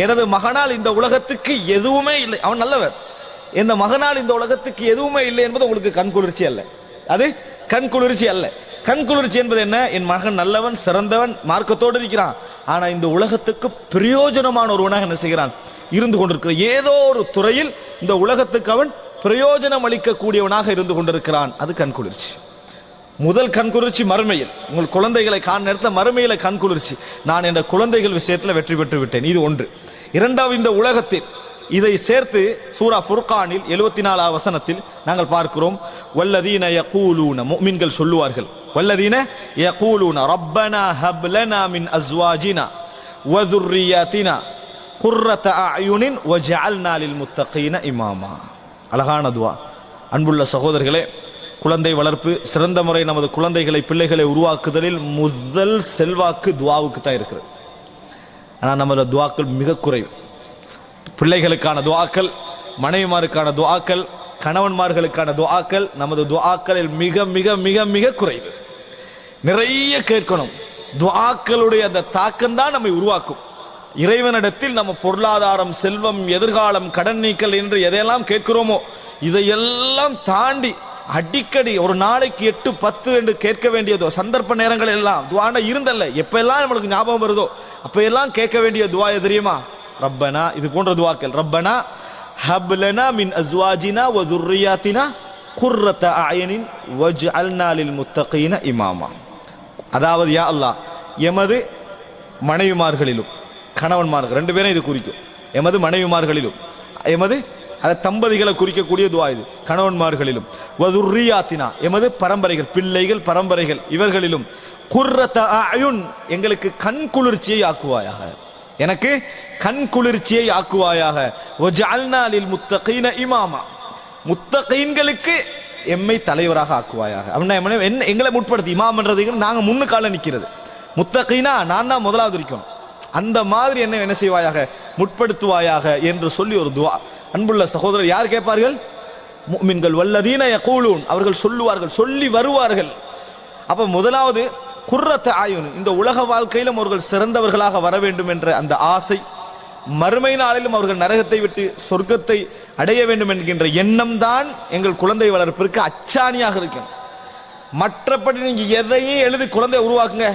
எனது மகனால் இந்த உலகத்துக்கு எதுவுமே இல்லை. அவன் நல்லவர். இந்த மகனால் இந்த உலகத்துக்கு எதுவுமே இல்லை என்பது உங்களுக்கு கண் குளிர்ச்சி அல்ல. அது கண் குளிர்ச்சி அல்ல. கண் குளிர்ச்சி என்பது என்ன? என் மகன் நல்லவன் சிறந்தவன் மார்க்கத்தோடு இருக்கிறான். ஆனா இந்த உலகத்துக்கு பிரயோஜனமான ஒருவனாக என்ன செய்கிறான்? இருந்து கொண்டிருக்கிற ஏதோ ஒரு துறையில் இந்த உலகத்துக்கு அவன் பிரயோஜனம் அளிக்கக்கூடியவனாக இருந்து கொண்டிருக்கிறான். அது கண் குளிர்ச்சி. முதல் கண் குளிர்ச்சி மறுமையில். உங்கள் குழந்தைகளை காண நேரத்தில் மறுமையில் கண் குளிர்ச்சி. நான் என்ற குழந்தைகள் விஷயத்தில் வெற்றி பெற்று விட்டேன். இது ஒன்று. இரண்டாவது இந்த உலகத்தில் இதை சேர்த்து சூரா ஃபுர்கானில் எழுபத்தி நாலாவது வசனத்தில் நாங்கள் பார்க்கிறோம். வல்லதீன யகூலூன முஃமின்கள் சொல்லுவார்கள். வல்லதீன யகூலூன ரப்பனா ஹப்லனா மின் அஸ்வாஜினா வதுர்ரியாத்தினா குர்ரத அயுனின் வஜஅல்னா லில் முத்தகீன இமாமா. அழகான துவா. அன்புள்ள சகோதரர்களே குழந்தை வளர்ப்பு சிறந்த முறை நமது குழந்தைகளை பிள்ளைகளை உருவாக்குதலில் முதல் செல்வாக்கு துவாவுக்கு தான் இருக்கிறது. ஆனால் நம்மளோட துவாக்கள் மிக குறைவு. பிள்ளைகளுக்கான துவாக்கள் மனைவிமாருக்கான துவாக்கள் கணவன்மார்களுக்கான துவாக்கள் நமது துவாக்களில் மிக மிக மிக மிக குறைவு. நிறைய கேட்கணும். துவாக்களுடைய அந்த தாக்கம் தான் நம்மை உருவாக்கும். இறைவனிடத்தில் நம்ம பொருளாதாரம் செல்வம் எதிர்காலம் கடன் நீக்கல் என்று எதையெல்லாம் கேட்கிறோமோ இதையெல்லாம் தாண்டி அடிக்கடி ஒரு நாளைக்கு எட்டு பத்து என்று கேட்க வேண்டியதோ சந்தர்ப்ப நேரங்கள் எல்லாம் துவான இருந்தல்ல. எப்பெல்லாம் நம்மளுக்கு ஞாபகம் வருதோ அப்போ எல்லாம் கேட்க வேண்டிய துவா எது தெரியுமா? ரப்பனா இது போன்ற துவாக்கள். ரப்பனா ஹப்லனா மின் அஸ்வாஜினா வ துர்ரியாத்தினா குர்ரத அயனின் வஜ் லில் முத்தகீன இமாமா. அதாவது யா அல்லாஹ் எமது மனைவிமார்களிலும் கணவன்மார்கள் ரெண்டு பேரும் இது குறிக்கும். எமது மனைவிமார்களிலும் எமது அது தம்பதிகளை குறிக்கக்கூடிய துவா இது. கணவன்மார்களிலும். வதுர்ரியாத்தினா எமது பரம்பரைகள் பிள்ளைகள் பரம்பரைகள் இவர்களிலும். குர்ரத அயுன் எங்களுக்கு கண் குளிர்ச்சியை ஆக்குவாயாக. எனக்கு கண் குளிர்ச்சியை ஆக்குவாயாக. வஜஅல்னா முத்தகீன இமாமா. முத்தகீன்களுக்கு எம்மை தலைவராக ஆக்குவாயாக. அப்படின்னா என்ன- என்ன எங்களை முற்படுத்தி இமாம்ன்றது நாங்க முன்னுக்கால நிற்கிறது முத்தகீனா நான் தான் முதலாவது இருக்கணும். அந்த மாதிரி என்ன என்ன செய்வாயாக? முற்படுத்துவாயாக என்று சொல்லி ஒரு துவா. அன்புள்ள சகோதரர் யார் கேட்பார்கள்? மின்கள் வல்லதீன கூலூன் அவர்கள் சொல்லுவார்கள் சொல்லி வருவார்கள். அப்ப முதலாவது குர்ரத்த ஆயுன் இந்த உலக வாழ்க்கையிலும் அவர்கள் சிறந்தவர்களாக வர வேண்டும் என்ற அந்த ஆசை மறுமை நாளிலும் அவர்கள் நரகத்தை விட்டு சொர்க்கத்தை அடைய வேண்டும் என்கின்ற எண்ணம் தான் எங்கள் குழந்தை வளர்ப்பிற்கு அச்சாணியாக இருக்கும் மற்றபடி நீங்க எதையும் எழுதி குழந்தை உருவாக்குங்க.